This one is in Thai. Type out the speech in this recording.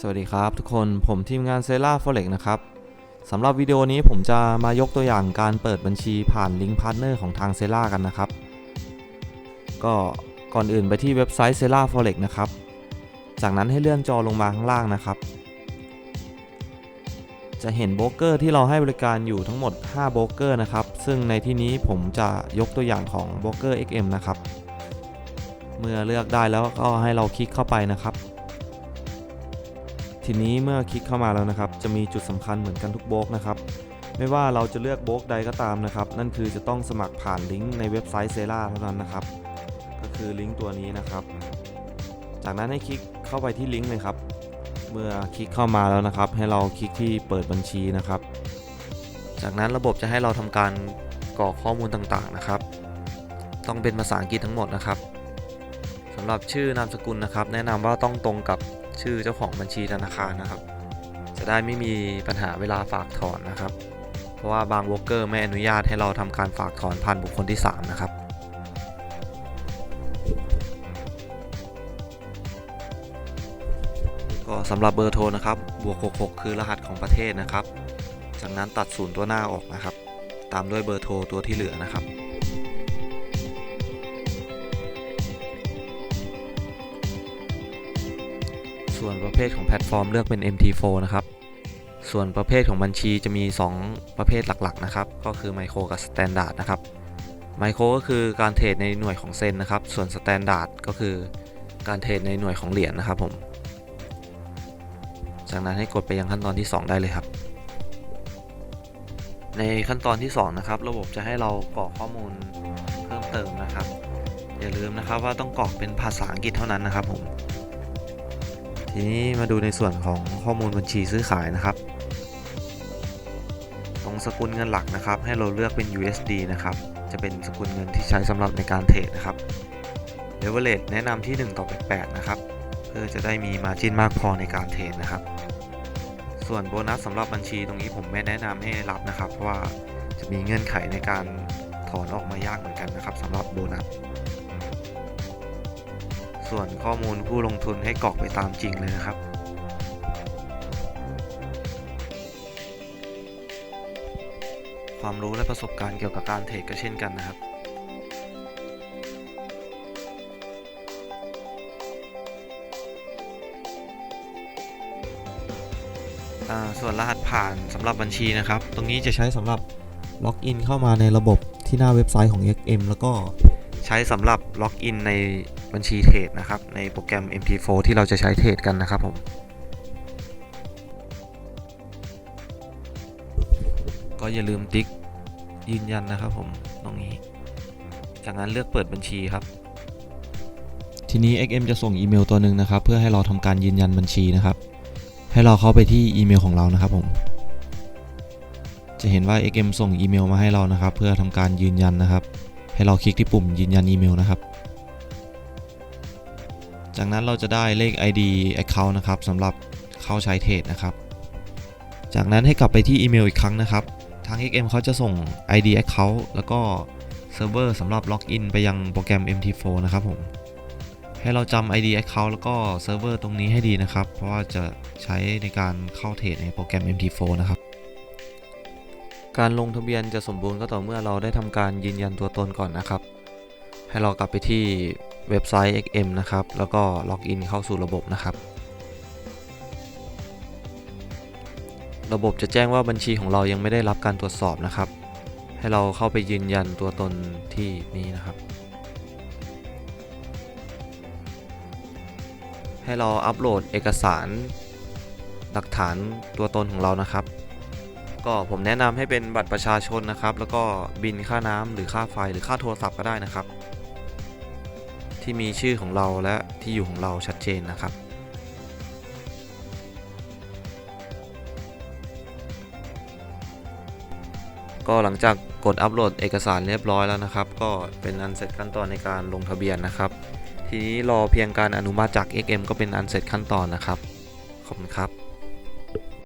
สวัสดีครับทุกคนผมทีมงานเซล่า Forex นะครับสำหรับวิดีโอนี้ผมจะมายกตัวอย่างการเปิดบัญชีผ่านลิงก์พาร์ทเนอร์ของทางเซล่ากันนะครับ ก็ก่อนอื่นไปที่เว็บไซต์ Sela Forex นะครับ จากนั้นให้เลื่อนจอลงมาข้างล่างนะครับ จะเห็นโบรกเกอร์ที่เราให้บริการอยู่ทั้งหมด 5 โบรกเกอร์นะครับ ซึ่งในที่นี้ผมจะยกตัวอย่างของโบรกเกอร์ XM นะครับ เมื่อเลือกได้แล้วก็ให้เราคลิกเข้าไปนะครับ ทีนี้เมื่อคลิกเข้ามาแล้วนะครับ จะมีจุดสำคัญเหมือนกันทุกโบกนะครับไม่ว่าเราจะเลือกโบกใดก็ตามนะครับ นั่นคือจะต้องสมัครผ่านลิงก์ในเว็บไซต์เซล่าเท่านั้นนะครับ ก็คือลิงก์ตัวนี้นะครับ จากนั้นให้คลิกเข้าไปที่ลิงก์เลยครับ เมื่อคลิกเข้ามาแล้วนะครับ ให้เราคลิกที่เปิดบัญชีนะครับ จากนั้นระบบจะให้เราทำการกรอกข้อมูลต่างๆนะครับ ต้องเป็นภาษาอังกฤษทั้งหมดนะครับสำหรับชื่อนามสกุลนะครับ แนะนำว่าต้องตรงกับ ชื่อเจ้าของบัญชีธนาคารนะครับ จะได้ไม่มีปัญหาเวลาฝากถอนนะครับ เพราะว่าบางวอลเกอร์ไม่อนุญาตให้เราทำการฝากถอนผ่านบุคคลที่ 3 นะครับก็สำหรับเบอร์โทรนะครับบวก 66 คือรหัสของประเทศนะครับ จากนั้นตัดศูนย์ตัวหน้าออกนะครับ ตามด้วยเบอร์โทรตัวที่เหลือนะครับ ส่วนประเภทของแพลตฟอร์มเลือกเป็น MT4 นะครับ ส่วนประเภทของบัญชีจะมี 2 ประเภทหลักๆนะครับ ก็คือไมโครกับสแตนดาร์ดนะครับ ไมโครก็คือการเทรดในหน่วยของเซนนะครับ ส่วนสแตนดาร์ดก็คือการเทรดในหน่วยของเหรียญนะครับผม จากนั้นให้กดไปยังขั้นตอนที่ 2 ได้เลยครับ ในขั้นตอนที่ 2 นะครับ ระบบจะให้เรากรอกข้อมูลเพิ่มเติมนะครับ อย่าลืมนะครับว่าต้องกรอกเป็นภาษาอังกฤษเท่านั้นนะครับผม ทีนี้มาดูในส่วนของข้อมูลบัญชีซื้อขายนะครับ ตรงสกุลเงินหลักนะครับ ให้เราเลือกเป็น USD นะครับ จะเป็นสกุลเงินที่ใช้สำหรับในการเทรดนะครับ Leverage แนะนำที่ 1 ต่อ88นะครับ เพื่อจะได้มีมาจินมากพอในการเทรดนะครับ ส่วนโบนัสสำหรับบัญชีตรงนี้ผมไม่แนะนำให้รับนะครับ เพราะว่าจะมีเงื่อนไขในการถอนออกมายากเหมือนกันนะครับสำหรับโบนัส ส่วนข้อมูลผู้ลงทุนให้กรอกไปตามจริงเลยนะครับ ความรู้และประสบการณ์เกี่ยวกับการเทรดก็เช่นกันนะครับส่วนรหัสผ่านสำหรับบัญชีนะครับ ตรงนี้จะใช้สำหรับล็อกอินเข้ามาในระบบที่หน้าเว็บไซต์ของ XM แล้วก็ใช้สำหรับล็อกอินใน บัญชีเทรดนะครับ ในโปรแกรม MP4 ที่เราจะใช้เทรดกันนะครับผมก็อย่าลืมติ๊กยืนยันนะครับผมตรงนี้ จากนั้นเลือกเปิดบัญชีครับ ทีนี้ XM จะส่งอีเมลตัวหนึ่งนะครับ เพื่อให้เราทำการยืนยันบัญชีนะครับ ให้เราเข้าไปที่อีเมลของเรานะครับผม จะเห็นว่า XM ส่งอีเมลมาให้เรานะครับ เพื่อทำการยืนยันนะครับ ให้เราคลิกที่ปุ่มยืนยันอีเมลนะครับ จากนั้นเราจะได้เลข ID Account นะครับสำหรับเข้าใช้เทรดนะครับ จากนั้นให้กลับไปที่อีเมลอีกครั้งนะครับ ทาง XM เขาจะส่ง ID Account แล้วก็เซิร์ฟเวอร์สำหรับล็อกอินไปยังโปรแกรม MT4 นะครับผม ให้เราจำ ID Account แล้วก็เซิร์ฟเวอร์ตรงนี้ให้ดีนะครับ เพราะว่าจะใช้ในการเข้าเทรดในโปรแกรม MT4 นะครับ การลงทะเบียนจะสมบูรณ์ก็ต่อเมื่อเราได้ทำการยืนยันตัวตนก่อนนะครับ ให้เรากลับไปที่ เว็บไซต์ XM นะครับ แล้วก็ล็อกอินเข้าสู่ระบบนะครับ ระบบจะแจ้งว่าบัญชีของเรายังไม่ได้รับการตรวจสอบนะครับ ให้เราเข้าไปยืนยันตัวตนที่นี้นะครับ ให้เราอัปโหลดเอกสารหลักฐานตัวตนของเรานะครับ ก็ผมแนะนำให้เป็นบัตรประชาชนนะครับ แล้วก็บินค่าน้ำหรือค่าไฟหรือค่าโทรศัพท์ก็ได้นะครับ ที่มีชื่อของเราและที่อยู่ของเราชัดเจนนะครับ ก็หลังจากกดอัปโหลดเอกสารเรียบร้อยแล้วนะครับ ก็เป็นอันเสร็จขั้นตอนในการลงทะเบียนนะครับ ทีนี้รอเพียงการอนุมัติจาก XM ก็เป็นอันเสร็จขั้นตอนนะครับ ขอบคุณครับ